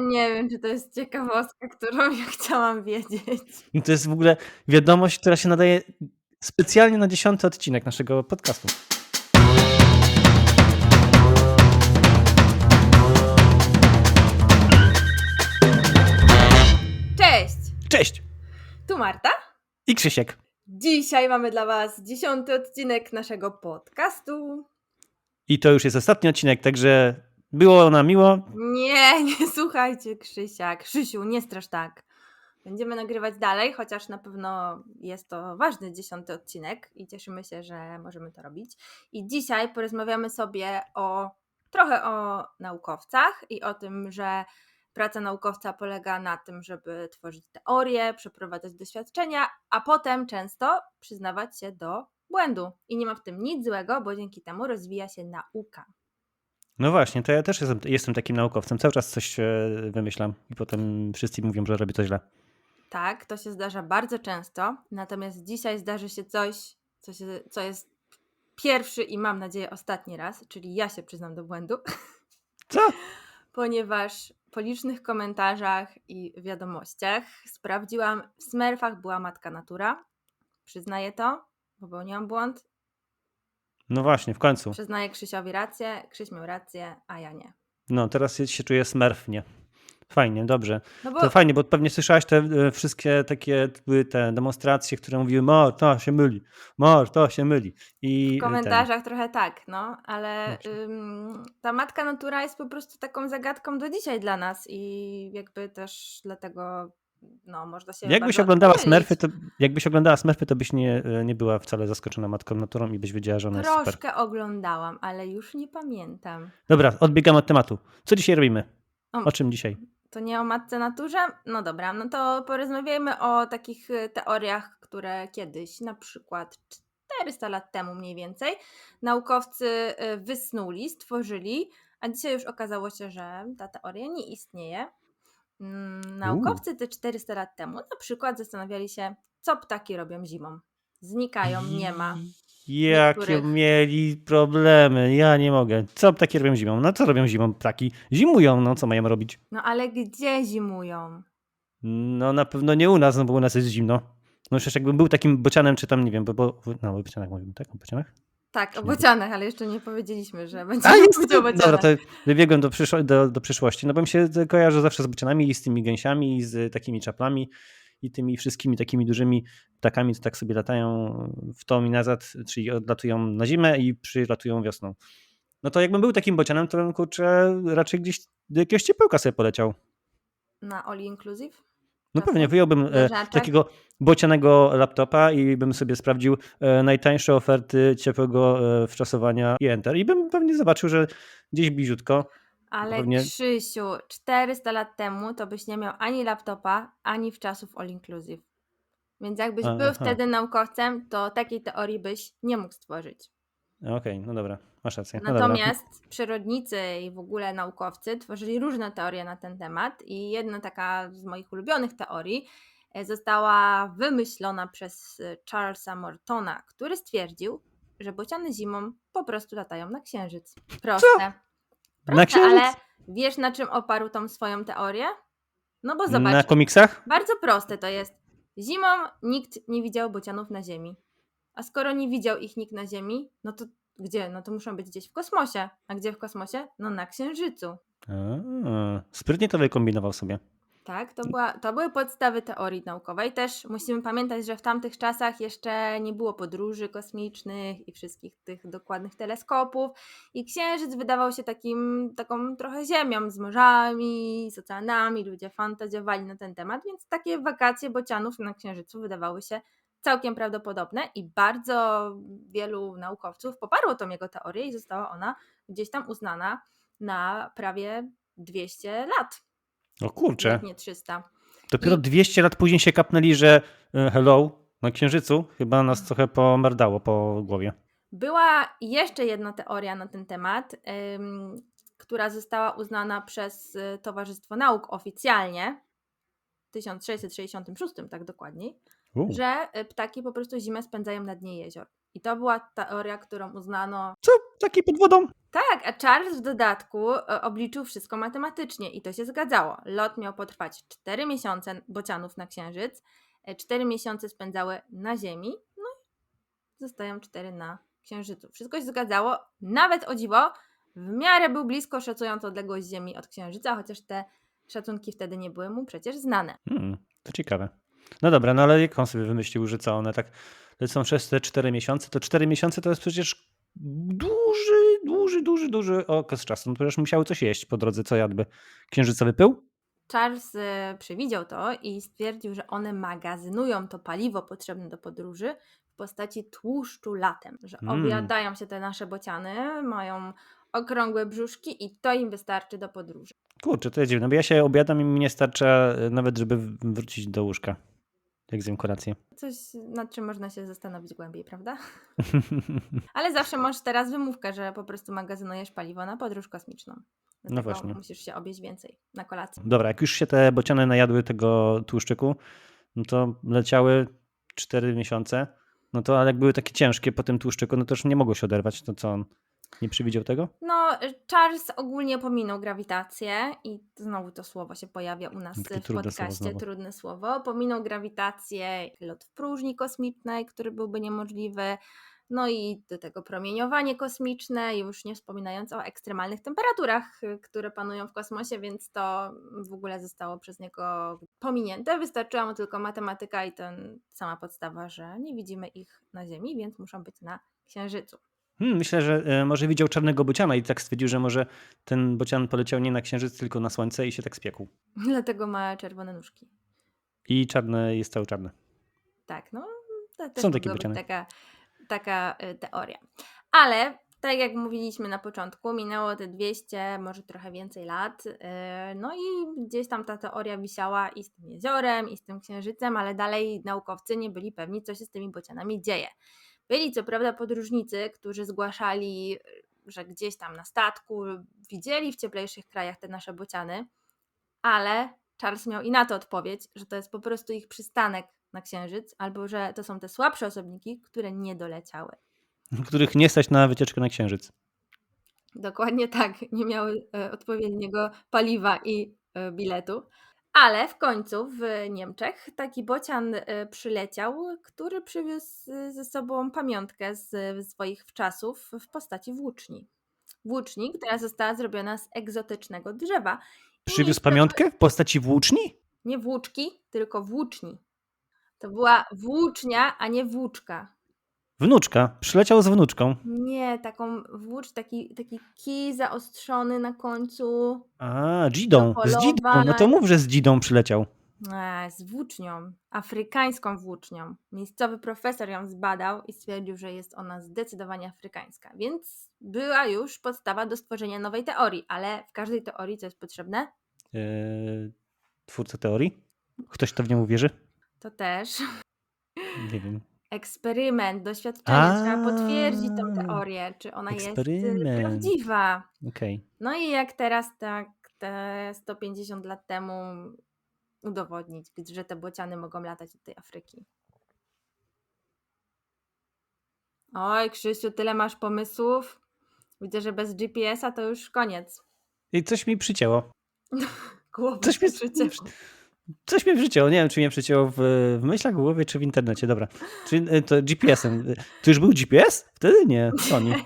Nie wiem, czy to jest ciekawostka, którą ja chciałam wiedzieć. I to jest w ogóle wiadomość, która się nadaje specjalnie na dziesiąty odcinek naszego podcastu. Cześć! Cześć! Tu Marta. I Krzysiek. Dzisiaj mamy dla Was dziesiąty odcinek naszego podcastu. I to już jest ostatni odcinek, także było nam miło. Nie, nie słuchajcie Krzysia. Krzysiu, nie strasz tak. Będziemy nagrywać dalej, chociaż na pewno jest to ważny dziesiąty odcinek i cieszymy się, że możemy to robić. I dzisiaj porozmawiamy sobie o trochę o naukowcach i o tym, że praca naukowca polega na tym, żeby tworzyć teorie, przeprowadzać doświadczenia, a potem często przyznawać się do błędu. I nie ma w tym nic złego, bo dzięki temu rozwija się nauka. No właśnie, to ja też jestem, jestem takim naukowcem. Cały czas coś e, wymyślam i potem wszyscy mówią, że robię to źle. Tak, to się zdarza bardzo często. Natomiast dzisiaj zdarzy się coś, co, się, co jest pierwszy i mam nadzieję ostatni raz, czyli ja się przyznam do błędu, Co? ponieważ po licznych komentarzach i wiadomościach sprawdziłam, w Smurfach była matka natura. Przyznaję to, popełniłam błąd. No właśnie, w końcu. Przyznaję Krzysiowi rację, Krzyś miał rację, a ja nie. No, teraz się czuję smerfnie. Fajnie, dobrze. No bo To fajnie, bo pewnie słyszałaś te e, wszystkie takie były te demonstracje, które mówiły, mor, to się myli, mor, to się myli. I w ten- komentarzach trochę tak, no, ale ym, ta matka natura jest po prostu taką zagadką do dzisiaj dla nas i jakby też dlatego no, można się Jakbyś oglądała pomylić. Smurfy, to, jakbyś oglądała Smurfy, to byś nie, e, nie była wcale zaskoczona matką naturą i byś wiedziała, że ona jest super. Troszkę oglądałam, ale już nie pamiętam. Dobra, odbiegam od tematu. Co dzisiaj robimy? O. O czym dzisiaj? To nie o matce naturze? No dobra, no to porozmawiajmy o takich y, teoriach, które kiedyś, na przykład 400 lat temu mniej więcej, naukowcy y, wysnuli, stworzyli, a dzisiaj już okazało się, że ta teoria nie istnieje. Mm, Naukowcy te 400 lat temu na przykład zastanawiali się, co ptaki robią zimą. Znikają, nie ma. Jakie niektórych. mieli problemy, ja nie mogę. Co ptaki robią zimą? No co robią zimą ptaki? Zimują, no co mają robić? No ale gdzie zimują? No na pewno nie u nas, no bo u nas jest zimno. No przecież jakbym był takim bocianem, czy tam, nie wiem, bo, bo no o bocianach mówimy, tak? O bocianach? Tak, o bocianach, ale jeszcze nie powiedzieliśmy, że A, będziemy jest, mówić o bocianach. dobra, to wybiegłem do, przyszło, do, do przyszłości, no bo mi się kojarzy zawsze z bocianami i z tymi gęsiami, i z takimi czaplami i tymi wszystkimi takimi dużymi ptakami, co tak sobie latają w tą i nazad, czyli odlatują na zimę i przylatują wiosną. No to jakbym był takim bocianem, to bym kurczę raczej gdzieś do jakiegoś ciepełka sobie poleciał. Na all inclusive? No pewnie, wyjąłbym e, takiego bocianego laptopa i bym sobie sprawdził e, najtańsze oferty ciepłego e, wczasowania i enter. I bym pewnie zobaczył, że gdzieś bliziutko. Ale Pewnie- Krzysiu, 400 lat temu to byś nie miał ani laptopa, ani w czasów all inclusive. Więc jakbyś był Aha. wtedy naukowcem, to takiej teorii byś nie mógł stworzyć. Okej, no dobra, masz rację. No dobra. Natomiast przyrodnicy i w ogóle naukowcy tworzyli różne teorie na ten temat i jedna taka z moich ulubionych teorii została wymyślona przez e, Charlesa Mortona, który stwierdził, że bociany zimą po prostu latają na księżyc. Proste. Na Proste, księżyc? ale wiesz na czym oparł tą swoją teorię? No bo zobacz, Na komiksach? bardzo proste to jest. Zimą nikt nie widział bocianów na Ziemi. A skoro nie widział ich nikt na Ziemi, no to gdzie? No to muszą być gdzieś w kosmosie. A gdzie w kosmosie? No na Księżycu. A, sprytnie to wykombinował sobie. Tak, to, była, to były podstawy teorii naukowej. Też musimy pamiętać, że w tamtych czasach jeszcze nie było podróży kosmicznych i wszystkich tych dokładnych teleskopów. I Księżyc wydawał się takim, taką trochę ziemią z morzami, z oceanami. Ludzie fantazjowali na ten temat, więc takie wakacje bocianów na Księżycu wydawały się całkiem prawdopodobne i bardzo wielu naukowców poparło tą jego teorię i została ona gdzieś tam uznana na prawie 200 lat. O kurczę, Jak nie 300. dopiero I- 200 lat później się kapnęli, że e, hello, na Księżycu chyba nas trochę pomerdało po głowie. Była jeszcze jedna teoria na ten temat, ym, która została uznana przez y, Towarzystwo Nauk oficjalnie w 1666, tak dokładniej, U. że y, ptaki po prostu zimę spędzają na dnie jezior. I to była teoria, którą uznano. Co? Taki pod wodą? Tak, a Charles w dodatku e, obliczył wszystko matematycznie i to się zgadzało. Lot miał potrwać 4 miesiące bocianów na Księżyc, 4 miesiące spędzały na Ziemi, no i zostają 4 na Księżycu. Wszystko się zgadzało, nawet o dziwo, w miarę był blisko szacując odległość Ziemi od Księżyca, chociaż te szacunki wtedy nie były mu przecież znane. Hmm, to ciekawe. No dobra, no ale jak on sobie wymyślił, że co one tak lecą przez te 4 miesiące, to 4 miesiące to jest przecież duży, duży, duży, duży okres czasu. No przecież musiały coś jeść po drodze, co jadły. Księżycowy pył? Charles e, przewidział to i stwierdził, że one magazynują to paliwo potrzebne do podróży w postaci tłuszczu latem, że Mm. obiadają się te nasze bociany, mają okrągłe brzuszki i to im wystarczy do podróży. Kurczę, to jest dziwne, bo ja się obiadam i mi nie starcza e, nawet, żeby wrócić do łóżka, jak zjem kolację. Coś, nad czym można się zastanowić głębiej, prawda? Ale zawsze masz teraz wymówkę, że po prostu magazynujesz paliwo na podróż kosmiczną. Dlatego właśnie. musisz się obieść więcej na kolację. Dobra, jak już się te bociany najadły tego tłuszczyku, no to leciały 4 miesiące, no to ale jak były takie ciężkie po tym tłuszczyku, no to już nie mogło się oderwać, to co on nie przewidział tego? No, Charles ogólnie pominął grawitację i znowu to słowo się pojawia u nas Takie w słowo podcaście, znowu. trudne słowo. Pominął grawitację, lot w próżni kosmicznej, który byłby niemożliwy, no i do tego promieniowanie kosmiczne, już nie wspominając o ekstremalnych temperaturach, które panują w kosmosie, więc to w ogóle zostało przez niego pominięte. Wystarczyła mu tylko matematyka i ten sama podstawa, że nie widzimy ich na Ziemi, więc muszą być na Księżycu. Hmm, myślę, że e, może widział czarnego bociana i tak stwierdził, że może ten bocian poleciał nie na księżyc, tylko na słońce i się tak spiekł. Dlatego ma czerwone nóżki. I czarne jest cały czarny. Tak, no to też Są takie bociany. taka, taka y, teoria. Ale tak jak mówiliśmy na początku, minęło te 200, może trochę więcej lat, y, no i gdzieś tam ta teoria wisiała i z tym jeziorem, i z tym księżycem, ale dalej naukowcy nie byli pewni, co się z tymi bocianami dzieje. Byli co prawda podróżnicy, którzy zgłaszali, że gdzieś tam na statku widzieli w cieplejszych krajach te nasze bociany, ale Charles miał i na to odpowiedź, że to jest po prostu ich przystanek na Księżyc, albo że to są te słabsze osobniki, które nie doleciały. Których nie stać na wycieczkę na księżyc. Dokładnie tak, nie miały e, odpowiedniego paliwa i e, biletu. Ale w końcu w Niemczech taki bocian e, przyleciał, który przywiózł e, ze sobą pamiątkę z z swoich wczasów w postaci włóczni. Włóczni, która została zrobiona z egzotycznego drzewa. Przywiózł pamiątkę w postaci włóczni? Nie włóczki, tylko włóczni. To była włócznia, a nie włóczka. Wnuczka. Przyleciał z wnuczką. Nie, taką włócz, taki, taki kij zaostrzony na końcu, A, dzidą. Z dzidą. No to mów, że z dzidą przyleciał. e, z włócznią, afrykańską włócznią. Miejscowy profesor ją zbadał i stwierdził, że jest ona zdecydowanie afrykańska. Więc była już podstawa do stworzenia nowej teorii, ale w każdej teorii co jest potrzebne? Eee, twórca teorii? Ktoś to w nią uwierzy? To też Nie wiem. Eksperyment, doświadczenie. Trzeba A. potwierdzić tą teorię, czy ona jest y, Eksperyment. prawdziwa. Okej. No i jak teraz tak te 150 lat temu udowodnić, że te bociany mogą latać do tej Afryki? Oj, Krzysiu, tyle masz pomysłów. Widzę, że bez GPS-a to już koniec. I coś mi przycięło. Głowa Coś mi, przycięło. coś mnie przycięło. Nie wiem, czy mnie przycięło w, w myślach, w głowie, czy w internecie. Dobra. Czy e, to GPS-em. To już był GPS? Wtedy nie. Sony.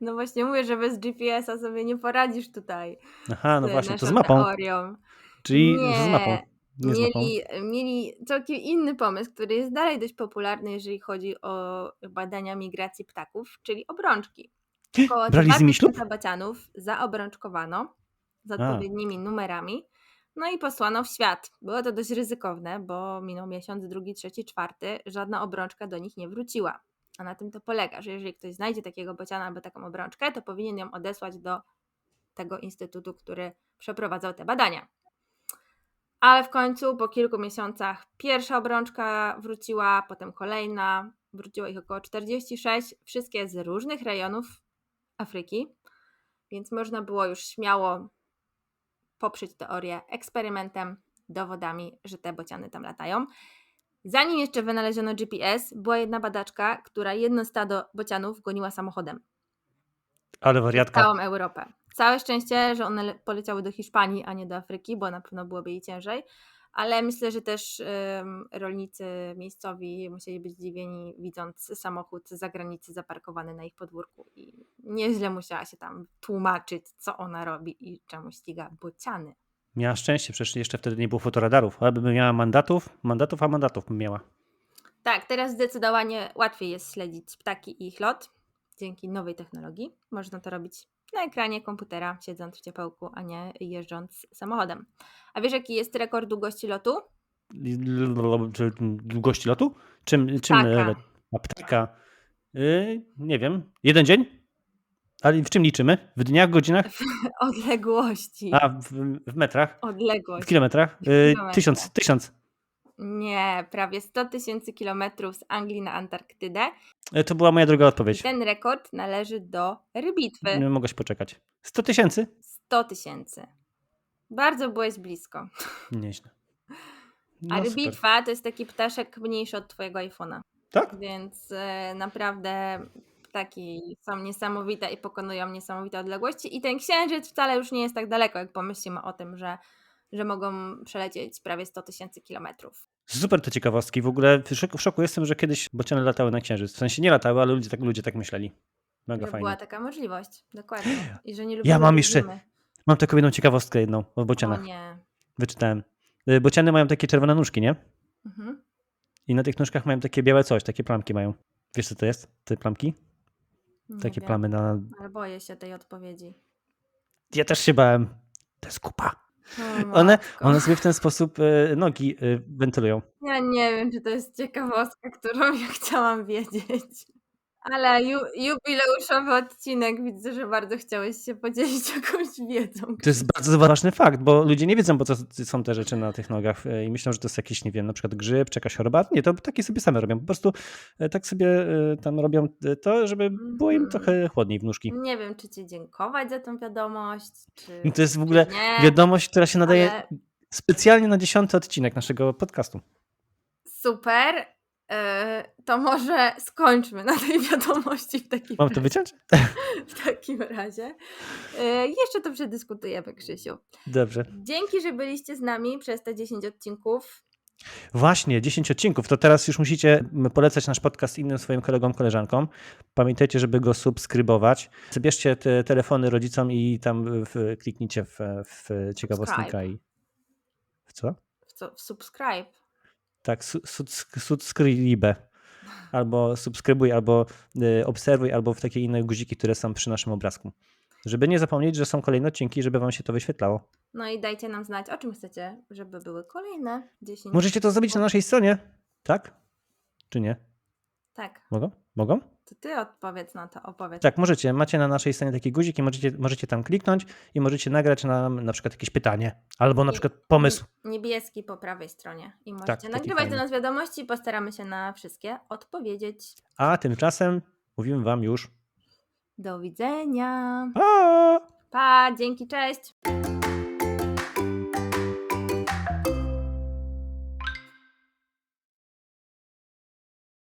No właśnie mówię, że bez GPS-a sobie nie poradzisz tutaj. Aha, no z właśnie, to z mapą. Teorią. Czyli Nie, z mapą. Nie z mapą. mieli, mieli całkiem inny pomysł, który jest dalej dość popularny, jeżeli chodzi o badania migracji ptaków, czyli obrączki. Około Brali z nimi 2000 ślub? bocianów zaobrączkowano z A. odpowiednimi numerami, no i posłano w świat. Było to dość ryzykowne, bo minął miesiąc, drugi, trzeci, czwarty, żadna obrączka do nich nie wróciła. A na tym to polega, że jeżeli ktoś znajdzie takiego bociana albo taką obrączkę, to powinien ją odesłać do tego instytutu, który przeprowadzał te badania. Ale w końcu po kilku miesiącach pierwsza obrączka wróciła, potem kolejna, wróciło ich około 46, wszystkie z różnych rejonów Afryki, więc można było już śmiało poprzeć teorię eksperymentem, dowodami, że te bociany tam latają. Zanim jeszcze wynaleziono GPS, była jedna badaczka, która jedno stado bocianów goniła samochodem. Ale wariatka. Całą Europę. Całe szczęście, że one le- poleciały do Hiszpanii, a nie do Afryki, bo na pewno byłoby jej ciężej. Ale myślę, że też rolnicy miejscowi musieli być zdziwieni, widząc samochód z zagranicy zaparkowany na ich podwórku. I nieźle musiała się tam tłumaczyć, co ona robi i czemu ściga bociany. Miała szczęście, przecież jeszcze wtedy nie było fotoradarów. Ale bym miała mandatów, mandatów, a mandatów bym miała. Tak, teraz zdecydowanie łatwiej jest śledzić ptaki i ich lot dzięki nowej technologii. Można to robić na ekranie komputera, siedząc w ciepełku, a nie jeżdżąc samochodem. A wiesz, jaki jest rekord długości lotu? Długości lotu? Czym? czym Ptaka. e, a ptaka? Yy, nie wiem. Jeden dzień? Ale w czym liczymy? W dniach, godzinach? Odległości. A w, w metrach? W Odległość. kilometrach? Yy, Kilometrach. tysiąc, tysiąc. Nie, prawie 100 tysięcy kilometrów z Anglii na Antarktydę. E, To była moja druga odpowiedź. ten rekord należy do rybitwy. Nie mogę się poczekać. 100 tysięcy? 100 tysięcy. Bardzo byłeś blisko. Nieźle. A No, super. rybitwa to jest taki ptaszek mniejszy od twojego iPhone'a. Tak? Więc e, naprawdę ptaki są niesamowite i pokonują niesamowite odległości. I ten księżyc wcale już nie jest tak daleko, jak pomyślimy o tym, że, że mogą przelecieć prawie 100 tysięcy kilometrów. Super te ciekawostki. W ogóle w szoku, w szoku jestem, że kiedyś bociany latały na księżyc. W sensie nie latały, ale ludzie tak, ludzie tak myśleli. Mega Że fajnie. była taka możliwość, dokładnie. I że nie lubimy Ja mam jeszcze zimy. Mam taką jedną ciekawostkę jedną o O bocianach. nie. Wyczytałem. Y, Bociany mają takie czerwone nóżki, nie? Mhm. I na tych nóżkach mają takie białe coś, takie plamki mają. Wiesz co to jest? Te plamki? Nie Takie wiem, plamy na... Ale boję się tej odpowiedzi. Ja też się bałem. To jest kupa. One, one sobie w ten sposób y, nogi y, wentylują. Ja nie wiem, czy to jest ciekawostka, którą ja chciałam wiedzieć. Ale ju, jubileuszowy odcinek widzę, że bardzo chciałeś się podzielić jakąś wiedzą. To jest bardzo ważny fakt, bo ludzie nie wiedzą, po co są te rzeczy na tych nogach y, i myślą, że to jest jakiś, nie wiem, na przykład grzyb czy jakaś choroba. Nie, to takie sobie same robią. Po prostu y, tak sobie y, tam robią to, żeby było im Mhm. trochę chłodniej w nóżki. Nie wiem, czy ci dziękować za tą wiadomość, czy. I To jest w ogóle nie, wiadomość, która się nadaje ale specjalnie na dziesiąty odcinek naszego podcastu. Super. E, to może skończmy na tej wiadomości w takim, Mam to wyciąć? w takim razie. E, jeszcze to przedyskutujemy, Krzysiu. Dobrze. Dzięki, że byliście z nami przez te 10 odcinków. Właśnie, 10 odcinków. To teraz już musicie polecać nasz podcast innym swoim kolegom, koleżankom. Pamiętajcie, żeby go subskrybować. Zabierzcie te telefony rodzicom i tam w, kliknijcie w, w ciekawostnika i. W co? W, co, w subscribe. Tak, su, su, subskrybe. Albo subskrybuj, albo y, obserwuj, albo w takie inne guziki, które są przy naszym obrazku. Żeby nie zapomnieć, że są kolejne odcinki, żeby wam się to wyświetlało. No i dajcie nam znać, o czym chcecie, żeby były kolejne 10. Możecie to zrobić na naszej stronie, tak? Czy nie? Tak, Mogą? Mogą? To ty odpowiedz na to, opowiedz. Tak, możecie. Macie na naszej stronie taki guzik i możecie, możecie tam kliknąć i możecie nagrać nam na przykład jakieś pytanie albo na Nie- przykład pomysł. Niebieski po prawej stronie. I możecie Tak, nagrywać do nas wiadomości, postaramy się na wszystkie odpowiedzieć. A tymczasem mówimy wam już Do widzenia. pa! Pa, dzięki, cześć.